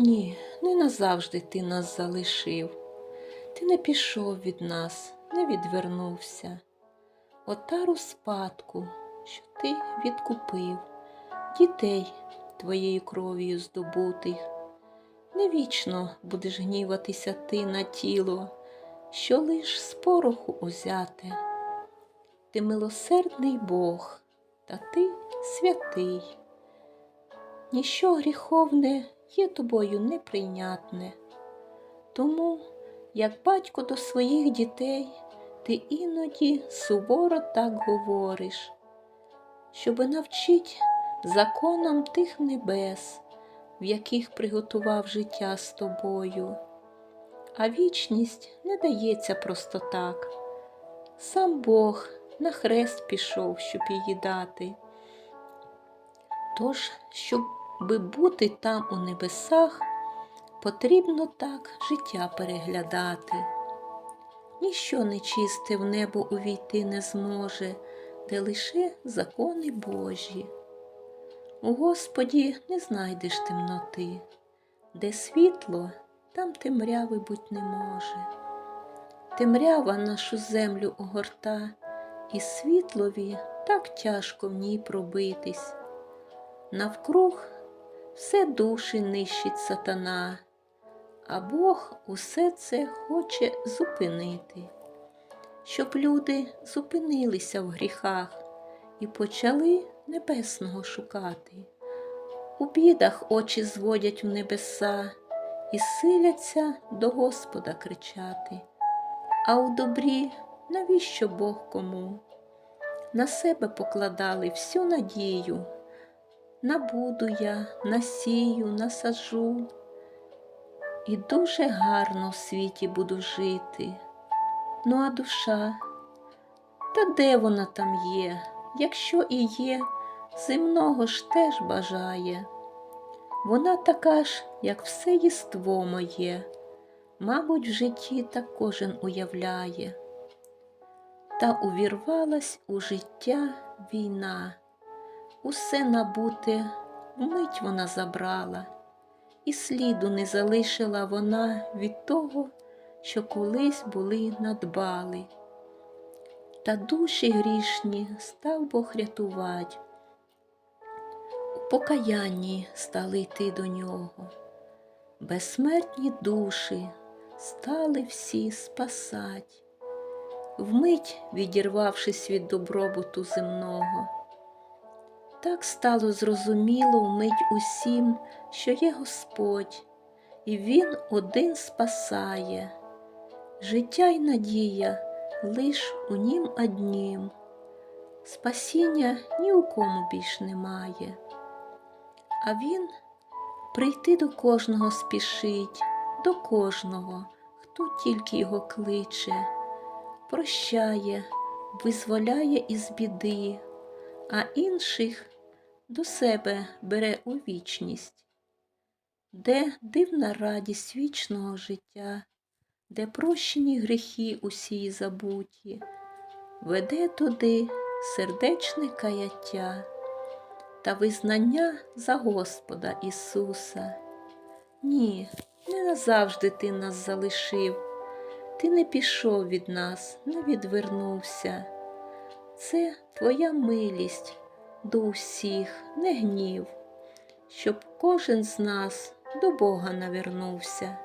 Ні, не назавжди ти нас залишив. Ти не пішов від нас, не відвернувся. Отару спадку, що ти відкупив, дітей твоєю кров'ю здобутих. Не вічно будеш гніватися ти на тіло, що лиш з пороху узяте. Ти милосердний Бог, та ти святий. Ніщо гріховне є тобою неприйнятне. Тому, як батько до своїх дітей, ти іноді суворо так говориш, щоби навчить законам тих небес, в яких приготував життя з тобою. А вічність не дається просто так. Сам Бог на хрест пішов, щоб її дати. Тож, щоби бути там у небесах, потрібно так життя переглядати. Ніщо нечисте в небо увійти не зможе, де лише закони Божі. У Господі не знайдеш темноти, де світло, там темряви буть не може. Темрява нашу землю огорта, і світлові так тяжко в ній пробитись. Навкруг все душі нищить сатана, а Бог усе це хоче зупинити, щоб люди зупинилися в гріхах і почали небесного шукати. У бідах очі зводять в небеса і силяться до Господа кричати. А у добрі навіщо Бог кому? На себе покладали всю надію. Набуду я, насію, насаджу, і дуже гарно в світі буду жити. Ну а душа, та де вона там є, якщо і є, земного ж теж бажає. Вона така ж, як все єство моє, мабуть, в житті так кожен уявляє. Та увірвалась у життя війна, усе набуте вмить вона забрала, і сліду не залишила вона від того, що колись були надбали. Та душі грішні став Бог рятувать, у покаянні стали йти до нього, безсмертні душі стали всі спасать, вмить відірвавшись від добробуту земного. Так стало зрозуміло вмить усім, що є Господь, і Він один спасає, життя й надія лиш у нім однім, спасіння ні у кому більш немає, а Він прийти до кожного спішить, до кожного, хто тільки його кличе, прощає, визволяє із біди, а інших до себе бере у вічність, де дивна радість вічного життя, де прощені гріхи усі забуті, веде туди сердечне каяття та визнання за Господа Ісуса. Ні, не назавжди ти нас залишив, ти не пішов від нас, не відвернувся. Це твоя милість до усіх, не гнів, щоб кожен з нас до Бога навернувся.